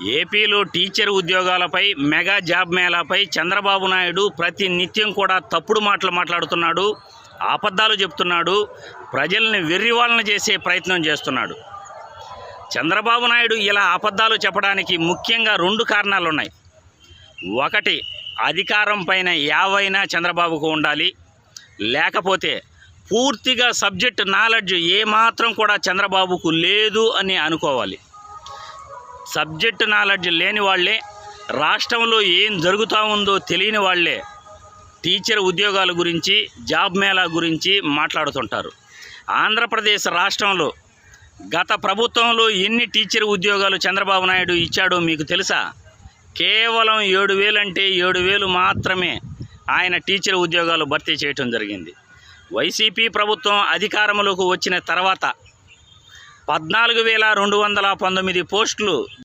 ఏపీలో టీచర్ ఉద్యోగాలపై mega job మేళాపై చంద్రబాబు నాయుడు ప్రతి నిత్యం కూడా తప్పుడు మాటలు మాట్లాడుతున్నాడు అబద్ధాలు చెప్తున్నాడు ప్రజల్ని వెర్రివాళ్ళని చేసే ప్రయత్నం చేస్తున్నాడు. చంద్రబాబు నాయుడు ఇలా అబద్ధాలు చెప్పడానికి ముఖ్యంగా రెండు కారణాలు ఉన్నాయి ఒకటి అధికారం పైన యావైనా చంద్రబాబుకు ఉండాలి. లేకపోతే పూర్తిగా సబ్జెక్ట్ నాలెడ్జ్ ఏమాత్రం కూడా చంద్రబాబుకు లేదు అని అనుకోవాలి. సబ్జెక్ట్ నాలెడ్జ్ లేని వాళ్ళే రాష్ట్రంలో ఏం జరుగుతూ ఉందో తెలియని వాళ్ళే టీచర్ ఉద్యోగాల గురించి జాబ్ మేళా గురించి మాట్లాడుతుంటారు. ఆంధ్రప్రదేశ్ రాష్ట్రంలో గత ప్రభుత్వంలో ఎన్ని టీచర్ ఉద్యోగాలు చంద్రబాబు నాయుడు ఇచ్చాడో మీకు తెలుసా? కేవలం ఏడు వేలంటే ఏడు వేలు మాత్రమే ఆయన టీచర్ ఉద్యోగాలు భర్తీ చేయటం జరిగింది. వైసీపీ ప్రభుత్వం అధికారంలోకి వచ్చిన తర్వాత పద్నాలుగు వేల రెండు వందల పంతొమ్మిది పోస్టులు